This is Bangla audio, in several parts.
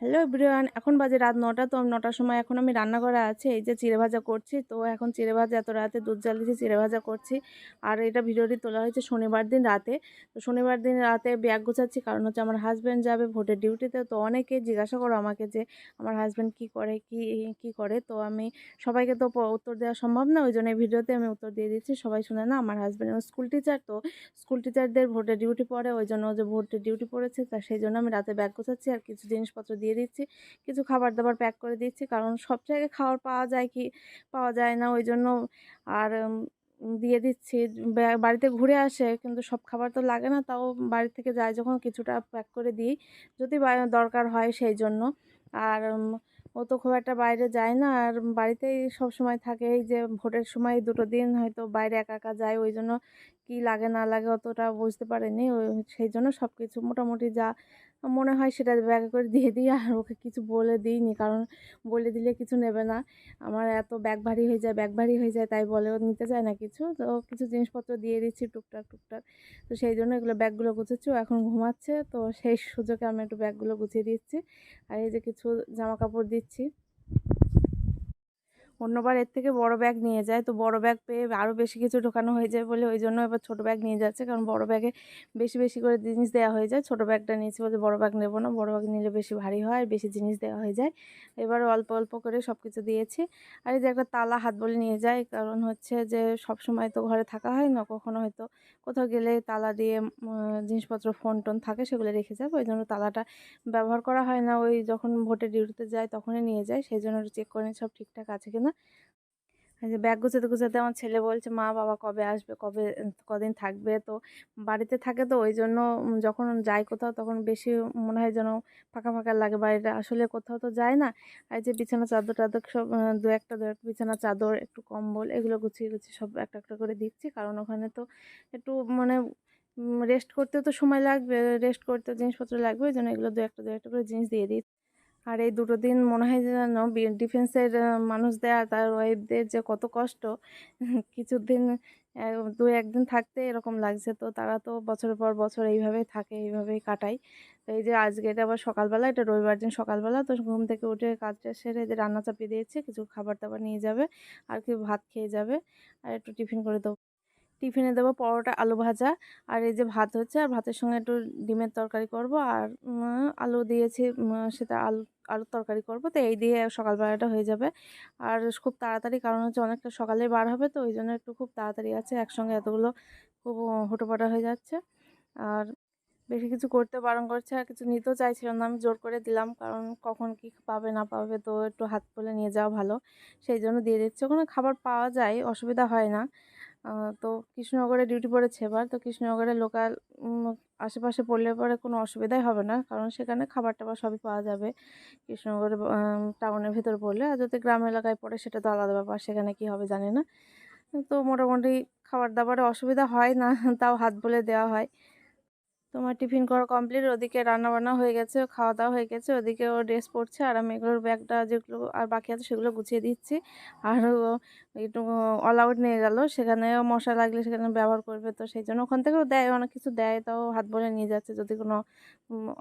হ্যালো এভরিওয়ান, এখন বাজে রাত নটা, তো নটার সময় এখন আমি রান্না করা আছে। এই যে চিড়ে ভাজা করছি, তো এখন চিড়ে ভাজা, এত রাতে দুধ জাল দিয়েছি, চিড়ে ভাজা করছি। আর এটা ভিডিওটি তোলা হয়েছে শনিবার দিন রাতে। তো শনিবার দিন রাতে ব্যাগ গোছাচ্ছি, কারণ হচ্ছে আমার হাজব্যান্ড যাবে ভোটের ডিউটিতে তো অনেকে জিজ্ঞাসা করো আমাকে যে, আমার হাজব্যান্ড কি করে, কি কি করে? তো আমি সবাইকে তো উত্তর দেওয়া সম্ভব না, ওই জন্য এই ভিডিওতে আমি উত্তর দিয়ে দিচ্ছি। সবাই শুনে না আমার হাজব্যান্ড স্কুল টিচার তো স্কুল টিচারদের ভোটের ডিউটি পড়ে, ওই জন্য যে ভোটের ডিউটি পড়েছে, তা সেই জন্য আমি রাতে ব্যাগ গোছাচ্ছি, আর কিছু জিনিসপত্র দিয়ে দিচ্ছি। কিছু খাবার দাবার প্যাক করে দিচ্ছি, কারণ সব জায়গায় খাবার পাওয়া যায় কি, পাওয়া যায় না, ওই জন্য আর দিয়ে দিচ্ছি। বাড়িতে ঘুরে আসে, কিন্তু সব খাবার তো লাগে না, তাও বাড়ি থেকে যায় যখন কিছুটা প্যাক করে দিই, যদি দরকার হয় সেই জন্য। আর ও তো খুব একটা বাইরে যায় না। আর বাড়িতেই সব সময় থাকে, এই যে ভোটের সময় দুটো দিন হয়তো বাইরে একা একা যায়, ওই জন্য কী লাগে না লাগে অতটা বুঝতে পারেনি। ওই সেই জন্য সব কিছু মোটামুটি যা মনে হয় সেটা ব্যাগে করে দিয়ে দিই, আর ওকে কিছু বলে দিইনি। কারণ বলে দিলে কিছু নেবে না। আমার এত ব্যাগ ভারী হয়ে যায়, ব্যাগ ভারী হয়ে যায়, তাই বলে ও নিতে চায় না কিছু। তো কিছু জিনিসপত্র দিয়ে দিচ্ছি টুকটাক টুকটাক। তো সেই জন্য এগুলো ব্যাগগুলো গুছেছি এখন ঘুমাচ্ছে। তো সেই সুযোগে আমি একটু ব্যাগগুলো গুছিয়ে দিচ্ছি। আর এই যে কিছু জামা কাপড় দিচ্ছি দিচ্ছি অন্যবার এর থেকে বড় ব্যাগ নিয়ে যায়। তো বড় ব্যাগ পেয়ে আরও বেশি কিছু ঢোকানো হয়ে যায় বলে ওই জন্য এবার ছোটো ব্যাগ নিয়ে যাচ্ছে। কারণ বড় ব্যাগে বেশি বেশি করে জিনিস দেওয়া হয়ে যায়। ছোটো ব্যাগটা নিয়েছি বলতে বড় ব্যাগ নেব না। বড় ব্যাগ নিলে বেশি ভারী হয় আর বেশি জিনিস দেওয়া হয়ে যায়। এবার অল্প অল্প করে সব কিছু দিয়েছি। আর এই যে একটা তালা হাত বলে নিয়ে যায়। কারণ হচ্ছে যে সব সময় তো ঘরে থাকা হয় না। কখনো হয়তো কোথাও গেলে তালা দিয়ে জিনিসপত্র ফোন টোন থাকে সেগুলো রেখে যাবে ওই জন্য তালাটা ব্যবহার করা হয় না। ওই যখন ভোটে ডিউটিতে যায় তখনই নিয়ে যায়। সেই জন্য চেক করে সব ঠিকঠাক আছে কিনা। এই যে ব্যাগ গুছাতে গুছাতে আমার ছেলে বলছে, মা, বাবা কবে আসবে? কবে কদিন থাকবে? তো বাড়িতে থাকে তো ওই জন্য যখন যাই কোথাও তখন বেশি মনে হয় যেন ফাঁকা ফাঁকা লাগে। বাড়িটা আসলে কোথাও তো যায় না। এই যে বিছানা, চাদর, টাদর সব দু একটা দু একটা বিছানা, চাদর, একটু কম্বল এগুলো গুছিয়ে গুছিয়ে সব একটা একটা করে দিচ্ছি। কারণ ওখানে তো একটু মানে রেস্ট করতেও তো সময় লাগবে রেস্ট করতে জিনিসপত্র লাগবে। ওই জন্য এগুলো দু একটা দু একটা করে জিনিস দিয়ে দিচ্ছি। আর এই দুটো দিন মনে হয় যেন ডিফেন্সের মানুষদের আর তার ওয়াইফদের যে কত কষ্ট, কিছুদিন দু একদিন থাকতে এরকম লাগছে। তো তারা তো বছরের পর বছর এইভাবেই থাকে, এইভাবেই কাটায়। তো এই যে আজকে এটা আবার সকালবেলা, এটা রবিবার দিন সকালবেলা, তো ঘুম থেকে উঠে কাজটা সেরে রান্না চাপিয়ে দিয়েছে, কিছু খাবার দাবার নিয়ে যাবে, আর কি ভাত খেয়ে যাবে, আর একটু টিফিন করে দেবো। টিফিনে দেবো পরোটা, আলু ভাজা। আর এই যে ভাত হচ্ছে, আর ভাতের সঙ্গে একটু ডিমের তরকারি করব। আর আলু দিয়েছি সেটা আলু, আলুর তরকারি করব। তো এই দিয়ে সকালবেলাটা হয়ে যাবে। আর খুব তাড়াতাড়ি, কারণ হচ্ছে অনেকটা সকালে বার হবে, তো ওই জন্য একটু খুব তাড়াতাড়ি আছে। একসঙ্গে এতগুলো খুব হুটোপাটা হয়ে যাচ্ছে। আর বেশি কিছু করতে বারণ করছে, আর কিছু নিতেও চাইছিল না। আমি জোর করে দিলাম, কারণ কখন কি পাবে, না পাবে, তো একটু হাত তুলে নিয়ে যাওয়া ভালো। সেই জন্য দিয়ে দিচ্ছে। ওখানে খাবার পাওয়া যায়, অসুবিধা হয় না। তো কৃষ্ণনগরে ডিউটি পড়েছে এবার, তো কৃষ্ণনগরে লোকাল আশেপাশে পড়লে পরে কোনো অসুবিধাই হবে না, কারণ সেখানে খাবার টাবার সবই পাওয়া যাবে। কৃষ্ণনগরে টাউনের ভেতর পড়লে, আর যদি গ্রাম এলাকায় পড়ে সেটা তো আলাদা ব্যাপার, সেখানে কী হবে জানি না। তো মোটামুটি খাবার দাবারে অসুবিধা হয় না, তাও হাত বলে দেওয়া হয়। তোমার টিফিন করা কমপ্লিট ওদিকে রান্না বান্না হয়ে গেছে খাওয়া দাওয়া হয়ে গেছে, ওদিকে ও ড্রেস পরছে, আর আমি এগুলোর ব্যাগটা যেগুলো আর বাকি আছে সেগুলো গুছিয়ে দিচ্ছি। আর একটু অল আউট নিয়ে গেল, সেখানে মশা লাগলে সেখানে ব্যবহার করবে, তো সেই জন্য ওখান থেকেও দেয়, অনেক কিছু দেয়, তাও হাত বলে নিয়ে যাচ্ছে, যদি কোনো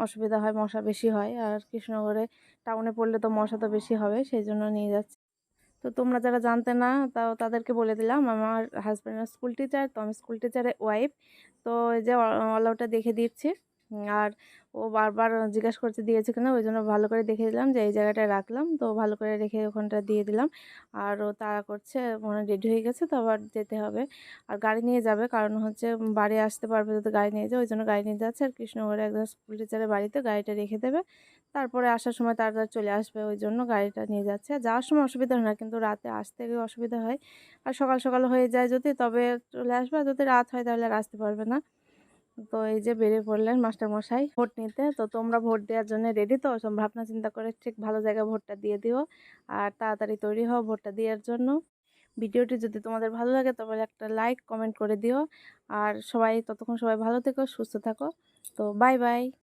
অসুবিধা হয় মশা বেশি হয়, আর কৃষ্ণনগরে টাউনে পড়লে তো মশা তো বেশি হবে, সেই জন্য নিয়ে যাচ্ছে। তো তোমরা যারা জানতে না, তাও তাদেরকে বলে দিলাম। আমার হাজব্যান্ডের স্কুল টিচার তো আমি স্কুল টিচারের ওয়াইফ তো এই যে অলআউটটা দেখে দিচ্ছি আর ও বারবার জিজ্ঞাসা করতে দিয়েছে কিনা, ওই জন্য ভালো করে দেখে দিলাম যে এই জায়গাটায় রাখলাম। তো ভালো করে রেখে ওখানটা দিয়ে দিলাম। আর ও তাড়া করছে মানে রেডি হয়ে গেছে, তো আবার যেতে হবে। আর গাড়ি নিয়ে যাবে, কারণ হচ্ছে বাড়ি আসতে পারবে যদি গাড়ি নিয়ে যায়, ওই জন্য গাড়ি নিয়ে যাচ্ছে। আর কৃষ্ণগড়ে একজন স্কুল টিচারের বাড়িতে গাড়িটা রেখে দেবে। তারপরে আসার সময় তাড়াতাড়ি চলে আসবে, ওই জন্য গাড়িটা নিয়ে যাচ্ছে। আর যাওয়ার সময় অসুবিধা হয় না, কিন্তু রাতে আসতে গিয়ে অসুবিধা হয়। আর সকাল সকাল হয়ে যায় যদি, তবে চলে আসবে। আর যদি রাত হয় তাহলে আর আসতে পারবে না। তো এই যে বেরিয়ে পড়লেন মাস্টার মশাই ভোট নিতে, তো তোমরা ভোট দেওয়ার জন্য রেডি তো? সব ভাবনা চিন্তা করে ঠিক ভালো জায়গায় ভোটটা দিয়ে দিও। আর তাড়াতাড়ি তৈরি হও ভোটটা দেওয়ার জন্য। ভিডিওটি যদি তোমাদের ভালো লাগে তবে একটা লাইক কমেন্ট করে দিও। আর সবাই ততক্ষণ সবাই ভালো থেকো, সুস্থ থাকো। তো বাই বাই